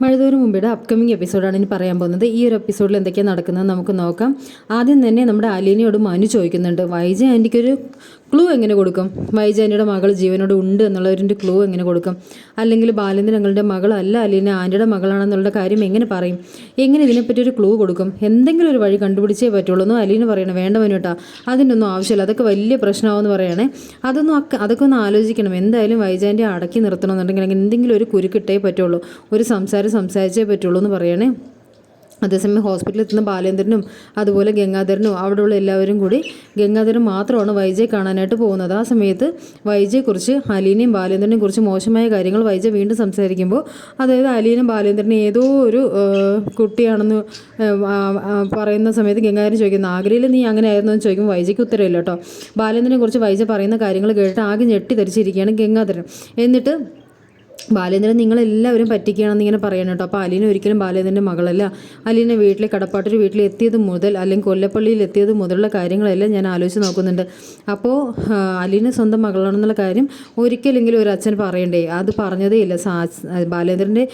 മഴതോറും മുമ്പിയുടെ upcoming എപ്പിസോഡാണ് ഇനി പറയാൻ പോകുന്നത്. ഈ ഒരു എപ്പിസോഡിൽ എന്തൊക്കെയാണ് നടക്കുന്നത് നമുക്ക് നോക്കാം. ആദ്യം തന്നെ നമ്മുടെ അലീനയോട് മനു ചോദിക്കുന്നുണ്ട് വൈജ ആന്റിക്കൊരു ക്ലൂ എങ്ങനെ കൊടുക്കും? വൈജ ആന്റിയുടെ മകൾ ജീവനോട് ഉണ്ട് എന്നുള്ളവരിന്റെ ക്ലൂ എങ്ങനെ കൊടുക്കും? അല്ലെങ്കിൽ ബാലേന്ദ്രൻ ഞങ്ങളുടെ മകളല്ല അലീന ആന്റിയുടെ മകളാണെന്നുള്ള കാര്യം എങ്ങനെ പറയും? എങ്ങനെ ഇതിനെപ്പറ്റി ഒരു ക്ലൂ കൊടുക്കും? എന്തെങ്കിലും ഒരു വഴി കണ്ടുപിടിച്ചേ പറ്റുള്ളൂ എന്ന് അലീന പറയണം. വേണ്ട മനുട്ടാ അതിന്റെ ഒന്നും ആവശ്യമില്ല. അതൊക്കെ വലിയ പ്രശ്നമാവെന്ന് പറയണേ. അതൊന്നും അതൊക്കെ ഒന്ന് ആലോചിക്കണം. എന്തായാലും വൈജാന്റെ അടക്കി നിർത്തണമെന്നുണ്ടെങ്കിൽ എന്തെങ്കിലും ഒരു കുരുക്കിട്ടേ പറ്റുള്ളൂ. ഒരു സംസാരം സംസാരിച്ചേ പറ്റുള്ളൂ എന്ന് പറയണേ. അതേസമയം ഹോസ്പിറ്റലിൽ എത്തുന്ന ബാലേന്ദ്രനും അതുപോലെ ഗംഗാധരനും അവിടെയുള്ള എല്ലാവരും കൂടി ഗംഗാധരൻ മാത്രമാണ് വൈജയെ കാണാനായിട്ട് പോകുന്നത്. ആ സമയത്ത് വൈജയെക്കുറിച്ച് അലീനയും ബാലേന്ദ്രനെയും കുറിച്ച് മോശമായ കാര്യങ്ങൾ വൈജ വീണ്ടും സംസാരിക്കുമ്പോൾ അതായത് അലീനും ബാലേന്ദ്രനും ഏതോ ഒരു കുട്ടിയാണെന്ന് പറയുന്ന സമയത്ത് ഗംഗാധരൻ ചോദിക്കുന്നു ആഗ്രയിൽ നീ അങ്ങനെ ആയിരുന്നു എന്ന് ചോദിക്കുമ്പോൾ വൈജയ്ക്ക് ഉത്തരവില്ല കേട്ടോ. ബാലേന്ദ്രനെ കുറിച്ച് വൈജ പറയുന്ന കാര്യങ്ങൾ കേട്ടിട്ട് ആകെ ഞെട്ടി ധരിച്ചിരിക്കുകയാണ് ഗംഗാധരൻ. എന്നിട്ട് ബാലേന്ദ്രൻ നിങ്ങളെല്ലാവരും പറ്റിക്കുകയാണെന്ന് ഇങ്ങനെ പറയണം കേട്ടോ. അപ്പോൾ അലീന ഒരിക്കലും ബാലേന്ദ്രന്റെ മകളല്ല. അലീന വീട്ടിലെ കടപ്പാട്ടൊരു വീട്ടിൽ എത്തിയത് മുതൽ അല്ലെങ്കിൽ കൊല്ലപ്പള്ളിയിൽ എത്തിയത് മുതലുള്ള കാര്യങ്ങളെല്ലാം ഞാൻ ആലോചിച്ച് നോക്കുന്നുണ്ട്. അപ്പോൾ അലീന സ്വന്തം മകളാണെന്നുള്ള കാര്യം ഒരിക്കലെങ്കിലും ഒരു അച്ഛൻ പറയണ്ടേ? അത് പറഞ്ഞതേ ഇല്ല. ബാലേന്ദ്രന്റെ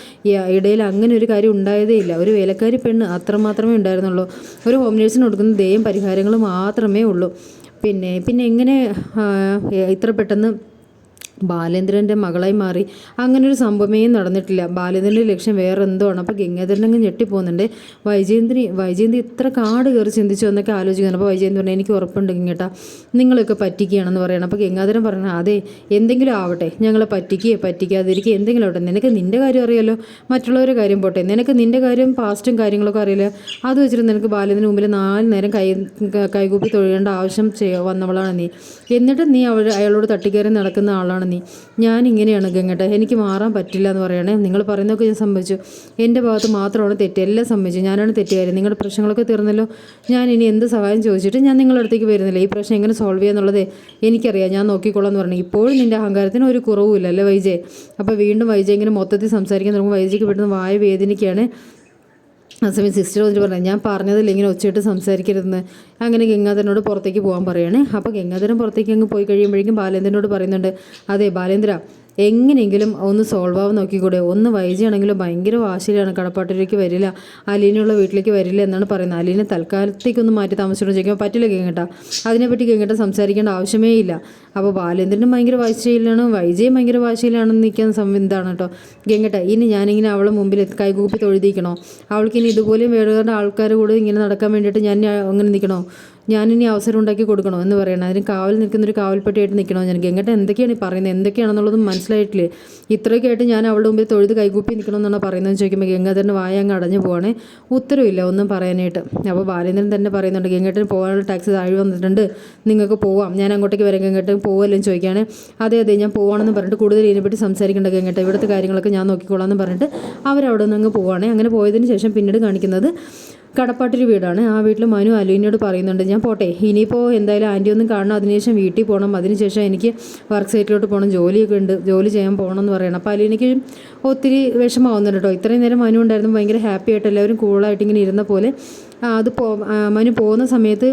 ഇടയിൽ അങ്ങനെ ഒരു കാര്യം ഉണ്ടായതേ ഇല്ല. ഒരു വേലക്കാരി പെണ്ണ് അത്രമാത്രമേ ഉണ്ടായിരുന്നുള്ളൂ. ഒരു ഹോം നേഴ്സിന് കൊടുക്കുന്ന ദയം പരിഹാരങ്ങൾ മാത്രമേ ഉള്ളൂ. പിന്നെ പിന്നെ എങ്ങനെ ഇത്ര പെട്ടെന്ന് ബാലേന്ദ്രന്റെ മകളായി മാറി. അങ്ങനെ ഒരു സംഭവമേ നടന്നിട്ടില്ല. ബാലേന്ദ്രന്റെ ലക്ഷ്യം വേറെ എന്തോ ആണ് അപ്പോൾ ഗംഗാധരൻ അങ്ങ് ഞെട്ടിപ്പോകുന്നുണ്ട്. വൈജയന്തി വൈജയന്തി ഇത്ര കാട് കയറി ചിന്തിച്ചു എന്നൊക്കെ ആലോചിക്കുന്നു അപ്പോൾ വൈജയന്തി പറഞ്ഞു എനിക്ക് ഉറപ്പുണ്ട് ഇങ്ങോട്ടാ നിങ്ങളൊക്കെ പറ്റിക്കുകയാണെന്ന് പറയണം. അപ്പോൾ ഗംഗാധരൻ പറഞ്ഞു അതെ എന്തെങ്കിലും ആവട്ടെ. ഞങ്ങളെ പറ്റിക്കുകയോ പറ്റിക്കാതിരിക്കുക എന്തെങ്കിലും ആവട്ടെ. നിനക്ക് നിന്റെ കാര്യം അറിയാലോ. മറ്റുള്ളവരുടെ കാര്യം പോട്ടെ. നിനക്ക് നിന്റെ കാര്യം പാസ്റ്റും കാര്യങ്ങളൊക്കെ അറിയില്ല അത് വെച്ചിട്ട് നിനക്ക് ബാലേന്ദ്രന് മുമ്പിൽ നാല് നേരം കൈ കൈകൂപ്പി തൊഴിയേണ്ട ആവശ്യം വന്നവളാണ് നീ. എന്നിട്ട് നീ അവൾ അയാളോട് തട്ടിക്കയറി നടക്കുന്ന ആളാണ് നീ. ഞാൻ ഇങ്ങനെയാണ് ഗംഗട്ട. എനിക്ക് മാറാൻ പറ്റില്ല എന്ന് പറയണേ. നിങ്ങൾ പറയുന്നതൊക്കെ ഞാൻ സംഭവിച്ചു എന്റെ ഭാഗത്ത് മാത്രമാണ് തെറ്റ്. എല്ലാം സംഭവിച്ചു ഞാനാണ് തെറ്റുകാരി. നിങ്ങളുടെ പ്രശ്നങ്ങളൊക്കെ തീർന്നല്ലോ. ഞാൻ ഇനി എന്ത് സഹായം ചോദിച്ചിട്ട് ഞാൻ നിങ്ങളുടെ അടുത്തേക്ക് വരുന്നില്ല. ഈ പ്രശ്നം എങ്ങനെ സോൾവ് ചെയ്യാന്നുള്ളത് എനിക്കറിയാം. ഞാൻ നോക്കിക്കോളാം എന്ന് പറഞ്ഞു. ഇപ്പോഴും നിന്റെ അഹങ്കാരത്തിന് ഒരു കുറവുമില്ല അല്ലേ വൈജയ്? അപ്പോൾ വീണ്ടും വൈജയ് ഇങ്ങനെ മൊത്തത്തിൽ സംസാരിക്കാൻ തുടങ്ങുമ്പോൾ വൈജയ്ക്ക് പെട്ടെന്ന് വായ വേദനിക്കുകയാണ്. ആ സമയം സിസ്റ്റർ വന്നിട്ട് പറഞ്ഞു ഞാൻ പറഞ്ഞതല്ലേ ഇങ്ങനെ ഒച്ചയിട്ട് സംസാരിക്കരുതെന്ന്. അങ്ങനെ ഗംഗാധരനോട് പുറത്തേക്ക് പോകാൻ പറയുകയാണ് അപ്പോൾ ഗംഗാധരൻ പുറത്തേക്ക് അങ്ങ് പോയി കഴിയുമ്പോഴേക്കും ബാലേന്ദ്രനോട് പറയുന്നുണ്ട് അതെ ബാലേന്ദ്ര എങ്ങനെയെങ്കിലും ഒന്ന് സോൾവ് ആവാൻ നോക്കിക്കൂടെ? ഒന്ന് വൈകിയാണെങ്കിലും ഭയങ്കര വാശിയിലാണ് കടപ്പാട്ടിലേക്ക് വരില്ല. അലീനുള്ള വീട്ടിലേക്ക് വരില്ല എന്നാണ് പറയുന്നത്. അലീനെ തൽക്കാലത്തേക്കൊന്ന് മാറ്റി താമസിച്ചോണ്ട് ചോദിക്കുമ്പോൾ പറ്റില്ല കേങ്ങട്ട അതിനെപ്പറ്റി കേങ്ങട്ട സംസാരിക്കേണ്ട ആവശ്യമേ ഇല്ല. അപ്പോൾ ബാലേന്ദ്രനും ഭയങ്കര വാശിയിലാണ് വൈജയും ഭയങ്കര വാശിയിലാണെന്ന് നിൽക്കാൻ സംവിധാണ് കേട്ടോ ഗംഗട്ട ഇനി ഞാനിങ്ങനെ അവളെ മുമ്പിൽ കൈകൂപ്പി തൊഴുതിക്കണോ? അവൾക്ക് ഇനി ഇതുപോലെയും വേറെ ആൾക്കാർ കൂടെ ഇങ്ങനെ നടക്കാൻ വേണ്ടിയിട്ട് ഞാൻ അങ്ങനെ നിൽക്കണോ ഞാനിനി അവസരം ഉണ്ടാക്കി കൊടുക്കണോ എന്ന് പറയണം. അതിന് കാവൽ നിൽക്കുന്നൊരു കാവൽപ്പെട്ടിയായിട്ട് നിൽക്കണോ ഞാൻ ഗംഗട്ട എന്തൊക്കെയാണ് ഈ പറയുന്നത്? എന്തൊക്കെയാണെന്നുള്ളതും മനസ്സിലായിട്ടില്ലേ? ഇത്രയൊക്കെയായിട്ട് ഞാൻ അവളുടെ മുമ്പിൽ തൊഴുത് കൈകൂപ്പി നിൽക്കണമെന്നാണ് പറയുന്നത് ചോദിക്കുമ്പോൾ ഗംഗാധരൻ വായ അങ്ങ് അടഞ്ഞു പോവാണേ. ഉത്തരവില്ല ഒന്നും പറയാനായിട്ട്. അപ്പോൾ ബാലേന്ദ്രൻ തന്നെ പറയുന്നുണ്ട് ഗംഗേട്ടന് പോകാനുള്ള ടാക്സി താഴെ വന്നിട്ടുണ്ട്. നിങ്ങൾക്ക് പോവാം. ഞാൻ അങ്ങോട്ടേക്ക് വരാം. ഗംഗേട്ടൻ എന്ന് ചോദിക്കുകയാണ്. അതെ അതെ ഞാൻ പോവാണെന്ന് പറഞ്ഞിട്ട് കൂടുതൽ ഇതിനെപ്പറ്റി സംസാരിക്കേണ്ട ഗംഗേട്ടൻ ഇവിടുത്തെ കാര്യങ്ങളൊക്കെ ഞാൻ നോക്കിക്കോളാം എന്ന് പറഞ്ഞിട്ട് അവരവിടെ നിന്ന് അങ്ങ് പോവുകയാണെങ്കിൽ അങ്ങനെ പോയതിന് ശേഷം പിന്നീട് കാണിക്കുന്നത് കടപ്പാട്ടൊരു വീടാണ്. ആ വീട്ടിൽ മനു അലുവിനോട് പറയുന്നുണ്ട് ഞാൻ പോട്ടെ ഇനിയിപ്പോൾ എന്തായാലും ആന്റി ഒന്നും കാണണം. അതിനുശേഷം വീട്ടിൽ പോകണം അതിനുശേഷം എനിക്ക് വർക്ക് സൈറ്റിലോട്ട് പോകണം ജോലിയൊക്കെ ഉണ്ട്. ജോലി ചെയ്യാൻ പോകണം എന്ന് പറയണം. അപ്പോൾ അലുവിനിക്ക് ഒത്തിരി വിഷമാവുന്നുണ്ട് കേട്ടോ. ഇത്രയും നേരം മനു ഉണ്ടായിരുന്നു. ഭയങ്കര ഹാപ്പി ആയിട്ട് എല്ലാവരും കൂളായിട്ട് ഇങ്ങനെ ഇരുന്ന പോലെ. അത് പോ മനു പോകുന്ന സമയത്ത്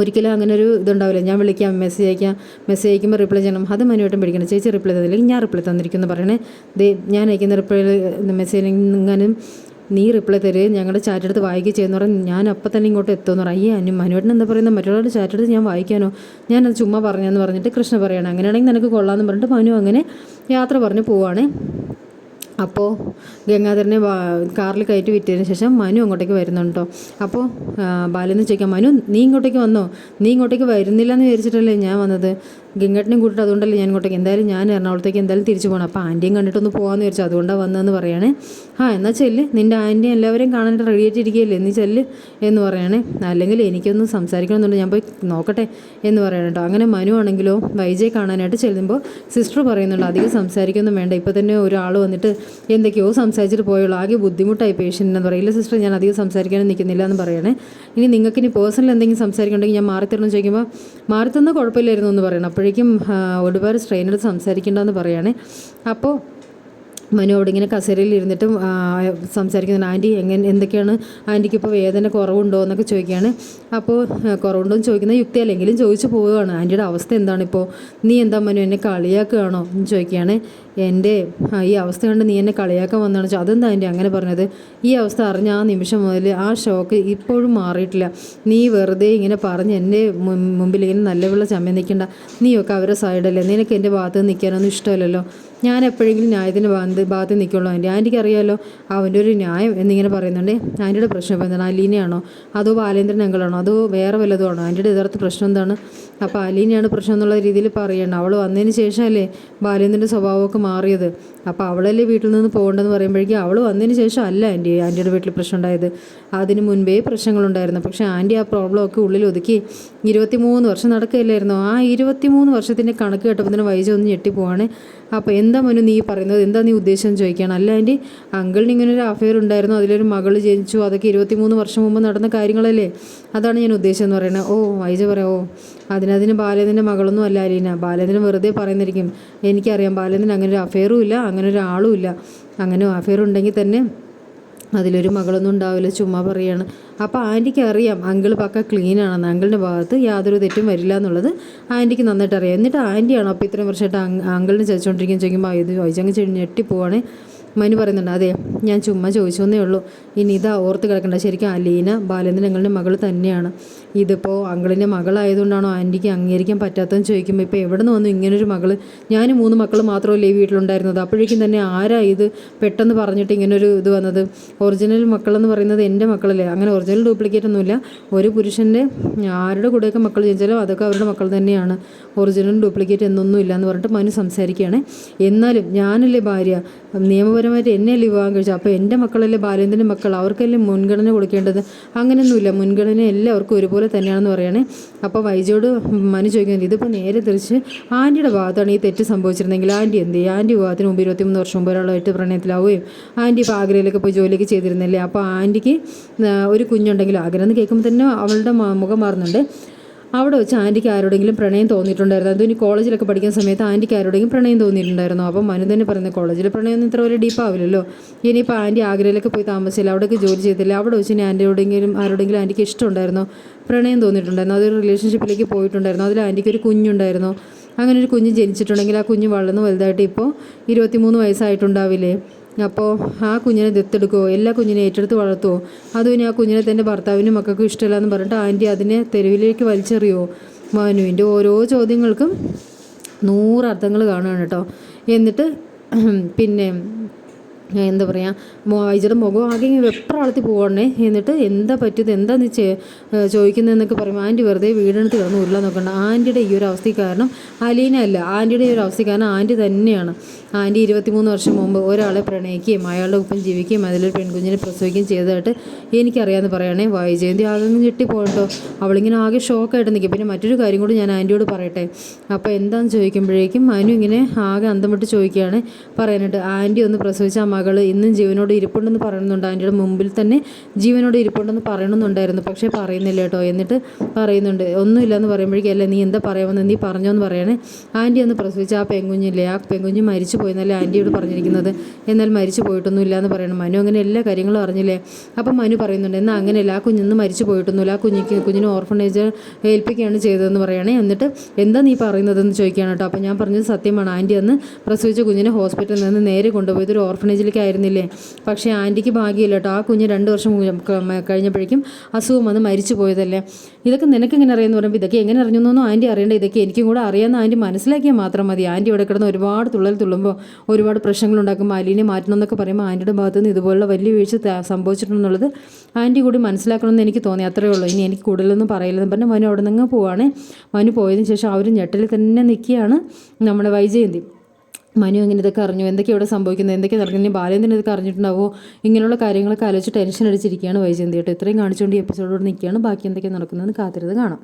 ഒരിക്കലും അങ്ങനെ ഒരു ഇതുണ്ടാവില്ല. ഞാൻ വിളിക്കാം മെസ്സേജ് അയക്കാം. മെസ്സേജ് അയക്കുമ്പോൾ റിപ്ലൈ ചെയ്യണം. അത് മനുവായിട്ടും പിടിക്കണം. ചേച്ചി റിപ്ലൈ തന്നില്ലെങ്കിൽ ഞാൻ റിപ്ലൈ തന്നിരിക്കുന്നു പറയണേ. ദേ ഞാൻ അയക്കുന്ന റിപ്ലൈ മെസ്സേജ് ഇങ്ങനെ നീ റിപ്ലൈ തരുക ഞങ്ങളുടെ ചാറ്റ് എടുത്ത് വായിക്കുക ചെയ്യുന്ന പറഞ്ഞാൽ ഞാൻ അപ്പം തന്നെ ഇങ്ങോട്ട് എത്തുമെന്ന് പറയും. അയ്യേ അനു മനുവേട്ടൻ എന്താ പറയുന്നത് മറ്റുള്ളവരുടെ ചാറ്റ് എടുത്ത് ഞാൻ വായിക്കാനോ? ഞാനത് ചുമ്മാ പറഞ്ഞെന്ന് പറഞ്ഞിട്ട് കൃഷ്ണ പറയണം. അങ്ങനെയാണെങ്കിൽ നിനക്ക് കൊള്ളാമെന്ന് പറഞ്ഞിട്ട് മനു അങ്ങനെ യാത്ര പറഞ്ഞ് പോവാണ്. അപ്പോൾ ഗംഗാധരനെ കാറിൽ കയറ്റി വിറ്റതിന് ശേഷം മനു അങ്ങോട്ടേക്ക് വരുന്നുണ്ടോ? അപ്പോൾ ബാലെന്ന് ചോദിക്കാം മനു നീ ഇങ്ങോട്ടേക്ക് വന്നോ? നീ ഇങ്ങോട്ടേക്ക് വരുന്നില്ല എന്ന് വിചാരിച്ചിട്ടല്ലേ ഞാൻ വന്നത്? ഗംഗേട്ടനെയും കൂട്ടിട്ട് അതുകൊണ്ടല്ലേ ഞാൻ ഇങ്ങോട്ടേക്ക് എന്തായാലും ഞാൻ എറണാകുളത്തേക്ക് എന്തായാലും തിരിച്ചു പോകണം അപ്പോൾ ആന്റിയും കണ്ടിട്ടൊന്ന് പോകാമെന്ന് വിചാരിച്ചു. അതുകൊണ്ടാണ് വന്നതെന്ന് പറയണേ. ആ എന്നാൽ ചെല്ല് നിന്റെ ആന്റി എല്ലാവരെയും കാണാനായിട്ട് റെഡി ആയിട്ടിരിക്കുകയല്ലേ? നീ ചെല്ല് എന്ന് പറയണേ. അല്ലെങ്കിൽ എനിക്കൊന്ന് സംസാരിക്കണമെന്നുണ്ട് ഞാൻ പോയി നോക്കട്ടെ എന്ന് പറയണം കേട്ടോ അങ്ങനെ മനു ആണെങ്കിലോ വൈജയെ കാണാനായിട്ട് ചെല്ലുമ്പോൾ സിസ്റ്റർ പറയുന്നുണ്ട് അധികം സംസാരിക്കൊന്നും വേണ്ട. ഇപ്പോൾ തന്നെ ഒരാൾ വന്നിട്ട് എന്തൊക്കെയോ സംസാരിച്ചിട്ട് പോയുള്ളൂ. ആകെ ബുദ്ധിമുട്ടായി പേഷ്യന്റ് എന്ന് പറയില്ല സിസ്റ്റർ ഞാൻ അധികം സംസാരിക്കാനും നിൽക്കുന്നില്ല എന്ന് പറയണേ. ഇനി നിങ്ങൾക്ക് ഇനി പേഴ്സണൽ എന്തെങ്കിലും സംസാരിക്കണമെങ്കിൽ ഞാൻ മാറിത്തരണം ചോദിക്കുമ്പോൾ മാറിത്തന്ന കുഴപ്പമില്ലായിരുന്നു എന്ന് പറയണം. അപ്പോഴേക്കും ഒരുപാട് സ്ട്രെയിനർ സംസാരിക്കേണ്ടതെന്ന് പറയുകയാണേ അപ്പോൾ മനു അവിടെ ഇങ്ങനെ കസേരയിൽ ഇരുന്നിട്ടും സംസാരിക്കുന്ന ആന്റി എങ്ങനെ എന്തൊക്കെയാണ്? ആന്റിക്ക് ഇപ്പോൾ വേദന കുറവുണ്ടോ? എന്നൊക്കെ ചോദിക്കുകയാണ്. അപ്പോൾ കുറവുണ്ടോ എന്ന് ചോദിക്കുന്ന യുക്തി അല്ലെങ്കിലും ചോദിച്ചു പോവുകയാണ്. ആന്റിയുടെ അവസ്ഥ എന്താണ് എന്താണിപ്പോൾ നീ എന്താ മനു എന്നെ കളിയാക്കുകയാണോ? എന്ന് ചോദിക്കുകയാണ്. എന്റെ ഈ അവസ്ഥ കണ്ട് നീ എന്നെ കളിയാക്കാൻ വന്നാണ് വെച്ചാൽ അതെന്താ എന്റെ അങ്ങനെ പറഞ്ഞത്? ഈ അവസ്ഥ അറിഞ്ഞ ആ നിമിഷം മുതൽ ആ ഷോക്ക് ഇപ്പോഴും മാറിയിട്ടില്ല. നീ വെറുതെ ഇങ്ങനെ പറഞ്ഞ് എന്റെ മുമ്പിൽ ഇങ്ങനെ നല്ല വെള്ള ചമ്മ നിൽക്കണ്ട. നീയൊക്കെ അവരെ സൈഡല്ലേ. നിനക്ക് എന്റെ ഭാഗത്ത് നിൽക്കാനൊന്നും ഇഷ്ടമല്ലല്ലോ. ഞാൻ എപ്പോഴെങ്കിലും ന്യായത്തിന്റെ ഭാഗത്ത് ഭാഗത്ത് നിൽക്കുള്ളൂ ആന്റി. ആന്റിക്ക് അറിയാമല്ലോ അവന്റെ ഒരു ന്യായം എന്നിങ്ങനെ പറയുന്നുണ്ട്. ആന്റിയുടെ പ്രശ്നം ഇപ്പോൾ എന്താണ്? അലീനയാണോ? അതോ ബാലേന്ദ്രൻ അങ്കിളാണോ? അതോ വേറെ വല്ലതും ആണോ? ആന്റിയുടെ യഥാർത്ഥ പ്രശ്നം എന്താണ്? അപ്പോൾ അലീനയാണ് പ്രശ്നം എന്നുള്ള രീതിയിൽ പറയണം അവൾ വന്നതിന് ശേഷമല്ലേ ബാലേന്ദ്രന്റെ സ്വഭാവമൊക്കെ മാറിയത്. അപ്പോൾ അവളല്ലേ വീട്ടിൽ നിന്ന് പോകേണ്ടതെന്ന് പറയുമ്പോഴേക്കും അവൾ വന്നതിന് ശേഷം അല്ല ആന്റി ആന്റിയുടെ വീട്ടിൽ പ്രശ്നം ഉണ്ടായത് അതിന് മുൻപേ പ്രശ്നങ്ങളുണ്ടായിരുന്നു. പക്ഷേ ആന്റി ആ പ്രോബ്ലം ഒക്കെ ഉള്ളിൽ ഒതുക്കി ഇരുപത്തിമൂന്ന് വർഷം നടക്കുകയില്ലായിരുന്നു? ആ ഇരുപത്തിമൂന്ന് വർഷത്തിന്റെ കണക്ക് കേട്ടപ്പോൾ തന്നെ വൈജ ഒന്ന് ഞെട്ടിപ്പോവാണ്. അപ്പോൾ എന്താ മനു നീ പറയുന്നത്? എന്താ നീ ഉദ്ദേശം ചോദിക്കുകയാണ്. അല്ല ആന്റി അങ്കിളിന് ഇങ്ങനെ ഒരു അഫയർ ഉണ്ടായിരുന്നു. അതിലൊരു മകൾ ജനിച്ചു. അതൊക്കെ ഇരുപത്തിമൂന്ന് വർഷം മുമ്പ് നടന്ന കാര്യങ്ങളല്ലേ? അതാണ് ഞാൻ ഉദ്ദേശം എന്ന് പറയുന്നത്. ഓ വൈജ പറയാം ഓ അതിനതിന് ബാലേന്ദ്രന്റെ മകളൊന്നും അല്ല അലീന ബാലേന്ദ്രൻ വെറുതെ പറയുന്നിരിക്കും എനിക്കറിയാം ബാലേന്ദ്രൻ അങ്ങനെ ഒരു അഫെയറും ഇല്ല. അങ്ങനെ ഒരു ആളും ഇല്ല. അങ്ങനെ അഫയർ ഉണ്ടെങ്കിൽ തന്നെ അതിലൊരു മകളൊന്നും ഉണ്ടാവില്ല ചുമ്മാ പറയാണ്. അപ്പോൾ ആന്റിക്ക് അറിയാം അങ്കിൾ പക്ക ക്ലീൻ ആണെന്ന്. അങ്കിളിന്റെ ഭാഗത്ത് യാതൊരു തെറ്റും വരില്ല എന്നുള്ളത് ആന്റിക്ക് നന്നായിട്ട് അറിയാം. എന്നിട്ട് ആന്റിയാണോ അപ്പോൾ ഇത്രയും വർഷമായിട്ട് അങ് അങ്കിളിനെ ചതിച്ചുകൊണ്ടിരിക്കുന്ന ചോദിക്കുമ്പോൾ ഇത് വൈജങ്ങ് ചെടി ഞെട്ടിപ്പോവാണേ മനു പറയുന്നുണ്ട് അതെ ഞാൻ ചുമ്മാ ചോദിച്ചു എന്നേ ഉള്ളൂ. ഇനി ഇത് ഓർത്ത് കിടക്കണ്ട. ശരിക്കും അലീന ബാലേന്ദ്രൻ ഞങ്ങളുടെ മകൾ തന്നെയാണ്. ഇതിപ്പോൾ അങ്കിളിന്റെ മകളായതുകൊണ്ടാണോ ആന്റിക്ക് അംഗീകരിക്കാൻ പറ്റാത്തതെന്ന് ചോദിക്കുമ്പോൾ ഇപ്പോൾ എവിടെ നിന്ന് വന്നു ഇങ്ങനൊരു മകൾ ഞാൻ മൂന്ന് മക്കൾ മാത്രമല്ലേ ഈ വീട്ടിലുണ്ടായിരുന്നത്? അപ്പോഴേക്കും തന്നെ ആരാ ഇത് പെട്ടെന്ന് പറഞ്ഞിട്ട് ഇങ്ങനൊരു ഇത് വന്നത്? ഒറിജിനൽ മക്കളെന്ന് പറയുന്നത് എന്റെ മക്കളല്ലേ? അങ്ങനെ ഒറിജിനൽ ഡ്യൂപ്ലിക്കേറ്റ് ഒന്നുമില്ല. ഒരു പുരുഷന്റെ ആരുടെ കൂടെയൊക്കെ മക്കൾ ജനിച്ചാലും അതൊക്കെ അവരുടെ മക്കൾ തന്നെയാണ്. ഒറിജിനൽ ഡ്യൂപ്ലിക്കേറ്റ് എന്നൊന്നും ഇല്ല എന്ന് പറഞ്ഞിട്ട് മനു സംസാരിക്കുകയാണ്. എന്നാലും ഞാനല്ലേ ഭാര്യ? നിയമപരമായിട്ട് എന്നെയല്ലേ വിവാഹം കഴിച്ചത് അപ്പോൾ എന്റെ മക്കളല്ലേ ബാലേന്ദ്രന്റെ മക്കൾ? അവർക്കല്ലേ മുൻഗണന കൊടുക്കേണ്ടത്? അങ്ങനെയൊന്നുമില്ല. മുൻഗണന എല്ലാവർക്കും ഒരുപോലെ തന്നെയാണെന്ന് പറയണേ. അപ്പോൾ വൈജയോട് മനു ചോദിക്കുന്നത് ഇതിപ്പോൾ നേരെ തിരിച്ച് ആന്റിയുടെ ഭാഗത്താണ് ഈ തെറ്റ് സംഭവിച്ചിരുന്നെങ്കിൽ ആന്റി എന്ത് ചെയ്യും? ആന്റി വിവാഹത്തിന് മുമ്പ് ഇരുപത്തിമൂന്ന് വർഷം മുമ്പ് ഒരാളായിട്ട് പ്രണയത്തിലാവുകയും ആന്റി ഇപ്പോൾ ആഗ്രയിലൊക്കെ പോയി ജോലിയൊക്കെ ചെയ്തിരുന്നില്ലേ? അപ്പോൾ ആന്റിക്ക് ഒരു കുഞ്ഞുണ്ടെങ്കിൽ ആഗ്രഹം എന്ന് കേൾക്കുമ്പോൾ തന്നെ അവളുടെ മുഖം മാറുന്നുണ്ട്. അവിടെ വെച്ച് ആന്റിക്ക് ആരോടെങ്കിലും പ്രണയം തോന്നിയിട്ടുണ്ടായിരുന്നു. അതും ഇനി കോളേജിലൊക്കെ പഠിക്കുന്ന സമയത്ത് ആന്റിക്ക് ആരോടെങ്കിലും പ്രണയം തോന്നിയിട്ടുണ്ടായിരുന്നു. അപ്പം മനു തന്നെ പറയുന്നത് കോളേജിൽ പ്രണയം ഇത്ര വലിയ ഡീപ്പാവില്ലല്ലോ ഇനിയിപ്പോൾ ആന്റി ആഗ്രയിലൊക്കെ പോയി താമസിച്ചില്ല അവിടെയൊക്കെ ജോലി ചെയ്തില്ല. അവിടെ വെച്ച് ഇനി ആന്റിയോടെങ്കിലും ആരോടെങ്കിലും ആന്റിക്ക് ഇഷ്ടമുണ്ടായിരുന്നു? പ്രണയം തോന്നിയിട്ടുണ്ടായിരുന്നു? അതൊരു റിലേഷൻഷിപ്പിലേക്ക് പോയിട്ടുണ്ടായിരുന്നു? അതിൽ ആന്റിക്ക് ഒരു കുഞ്ഞുണ്ടായിരുന്നു? അങ്ങനെ ഒരു കുഞ്ഞ് ജനിച്ചിട്ടുണ്ടെങ്കിൽ ആ കുഞ്ഞ് വളർന്ന് വലുതായിട്ട് ഇപ്പോൾ ഇരുപത്തിമൂന്ന് വയസ്സായിട്ടുണ്ടാവില്ലേ? അപ്പോൾ ആ കുഞ്ഞിനെ ദത്തെടുക്കുമോ എല്ലാ കുഞ്ഞിനെ ഏറ്റെടുത്ത് വളർത്തുമോ അതും ആ കുഞ്ഞിനെ തന്റെ ഭർത്താവിനും മക്കൾക്കും ഇഷ്ടമില്ല എന്ന് പറഞ്ഞിട്ട് ആന്റി അതിനെ തെരുവിലേക്ക് വലിച്ചെറിയുമോ മനുവിന്റെ ഓരോ ചോദ്യങ്ങൾക്കും നൂറ് അർത്ഥങ്ങൾ കാണുകയാണ് കേട്ടോ. എന്നിട്ട് പിന്നെ എന്താ പറയുക വൈജയുടെ മുഖം ആകെ വെപ്രാളത്തിൽ പോകണേ എന്നിട്ട് എന്താ പറ്റിയത്? എന്താ നീ ചോദിക്കുന്നതെന്നൊക്കെ പറയുമ്പോൾ ആന്റി വെറുതെ വീടിനടുത്ത് കിടന്ന് ഉരുളാൻ നോക്കണ്ട. ആന്റിയുടെ ഈ ഒരു അവസ്ഥയ്ക്ക് കാരണം അലീന അല്ല. ആന്റിയുടെ ഈ ഒരു അവസ്ഥയ്ക്ക് കാരണം ആന്റി തന്നെയാണ്. ആന്റി ഇരുപത്തിമൂന്ന് വർഷം മുമ്പ് ഒരാളെ പ്രണയിക്കുകയും അയാളുടെ ഒപ്പം ജീവിക്കുകയും അതിലൊരു പെൺകുഞ്ഞിനെ പ്രസവിക്കുകയും ചെയ്തതായിട്ട് എനിക്കറിയാമെന്ന് പറയണേ. വൈജയന്തി ആകെ ഞെട്ടിപ്പോയിട്ടോ അവളിങ്ങനെ ആകെ ഷോക്കായിട്ട് നിൽക്കും. പിന്നെ മറ്റൊരു കാര്യം കൂടി ഞാൻ ആന്റിയോട് പറയട്ടെ. അപ്പോൾ എന്താണെന്ന് ചോദിക്കുമ്പോഴേക്കും മനു ഇങ്ങനെ ആകെ അന്തം വിട്ട് ചോദിക്കുകയാണ്. പറയാനായിട്ട് ആന്റി ഒന്ന് പ്രസവിച്ച മകൾ ഇന്നും ജീവനോട് ഇരിപ്പുണ്ടെന്ന് പറയുന്നുണ്ട്. ആന്റിയുടെ മുമ്പിൽ തന്നെ ജീവനോട് ഇരിപ്പുണ്ടെന്ന് പറയണമെന്നുണ്ടായിരുന്നു പക്ഷേ പറയുന്നില്ല കേട്ടോ. എന്നിട്ട് പറയുന്നുണ്ട് ഒന്നുമില്ലെന്ന് പറയുമ്പോഴേക്കും അല്ല നീ എന്താ പറയാമെന്ന് നീ പറഞ്ഞോന്ന് പറയണേ. ആന്റി ഒന്ന് പ്രസവിച്ച ആ പെങ്കുഞ്ഞില്ലേ ആ പെങ്കുഞ്ഞ് മരിച്ചു പോയെന്നല്ലേ ആന്റിയോട് പറഞ്ഞിരിക്കുന്നത്. എന്നാൽ മരിച്ചു പോയിട്ടൊന്നും ഇല്ല എന്ന് പറയണം. മനു അങ്ങനെ എല്ലാ കാര്യങ്ങളും അറിഞ്ഞില്ലേ? അപ്പം മനു പറയുന്നുണ്ട് എന്നാൽ അങ്ങനെയല്ല ആ കുഞ്ഞിന്ന് മരിച്ചു പോയിട്ടൊന്നുമില്ല. ആ കുഞ്ഞിക്ക് കുഞ്ഞിന് ഓർഫണേജ് ഏൽപ്പിക്കുകയാണ് ചെയ്തതെന്ന് പറയണേ. എന്നിട്ട് എന്താ നീ പറയുന്നതെന്ന് ചോദിക്കുകയാണ് കേട്ടോ. അപ്പം ഞാൻ പറഞ്ഞത് സത്യമാണ്. ആന്റി അന്ന് പ്രസവിച്ച കുഞ്ഞിനെ ഹോസ്പിറ്റലിൽ നിന്ന് നേരെ കൊണ്ടുപോയത് ഒരു ഓർഫനേജിലേക്ക് ആയിരുന്നില്ലേ പക്ഷേ ആന്റിക്ക് ഭാഗ്യമില്ല കേട്ടോ. ആ കുഞ്ഞ് രണ്ട് വർഷം കഴിഞ്ഞപ്പോഴേക്കും അസുഖം വന്ന് മരിച്ചു പോയതല്ലേ? ഇതൊക്കെ നിനക്ക് എങ്ങനെ അറിയാമെന്ന് പറയുമ്പോൾ ഇതൊക്കെ എങ്ങനെ അറിഞ്ഞൊന്നും ആന്റി അറിയേണ്ട. ഇതൊക്കെ എനിക്കും കൂടെ അറിയാമെന്ന് ആന്റി മനസ്സിലാക്കിയാൽ മാത്രം മതി. ആന്റി ഇവിടെ കിടന്ന് ഒരുപാട് തുള്ളൽ തുള്ളുമ്പോൾ ഒരുപാട് പ്രശ്നങ്ങളുണ്ടാക്കും. മാലിന്യം മാറ്റണം എന്നൊക്കെ പറയുമ്പോൾ ആന്റിയുടെ ഭാഗത്തു നിന്ന് ഇതുപോലുള്ള വലിയ വീഴ്ച സംഭവിച്ചിട്ടുണ്ടെന്നുള്ളത് ആന്റി കൂടി മനസ്സിലാക്കണമെന്ന് എനിക്ക് തോന്നി. അത്രയേ ഉള്ളൂ. ഇനി എനിക്ക് കൂടുതലൊന്നും പറയില്ലെന്ന് പറഞ്ഞാൽ മനു അവിടെ നിന്ന് പോവാണ്. മനു പോയതിന് ശേഷം അവർ ഞെട്ടലിൽ തന്നെ നിൽക്കുകയാണ് നമ്മുടെ വൈജയന്തി. മനു ഇങ്ങനെ ഇതൊക്കെ അറിഞ്ഞു? എന്തൊക്കെ ഇവിടെ സംഭവിക്കുന്നത് എന്തൊക്കെ നടക്കുന്നത് ബാലേന്ദ്രൻ ഇതൊക്കെ അറിഞ്ഞിട്ടുണ്ടാവോ? ഇങ്ങനെയുള്ള കാര്യങ്ങളൊക്കെ ആലോചിച്ച് ടെൻഷൻ അടിച്ചിരിക്കുകയാണ് വൈജയന്തി കേട്ടോ ഇത്രയും കാണിച്ചുകൊണ്ട് ഈ എപ്പിസോഡോട് നിൽക്കുകയാണ്. ബാക്കി എന്തൊക്കെ നടക്കുന്നതെന്ന് കാത്തിരുന്ന് കാണാം.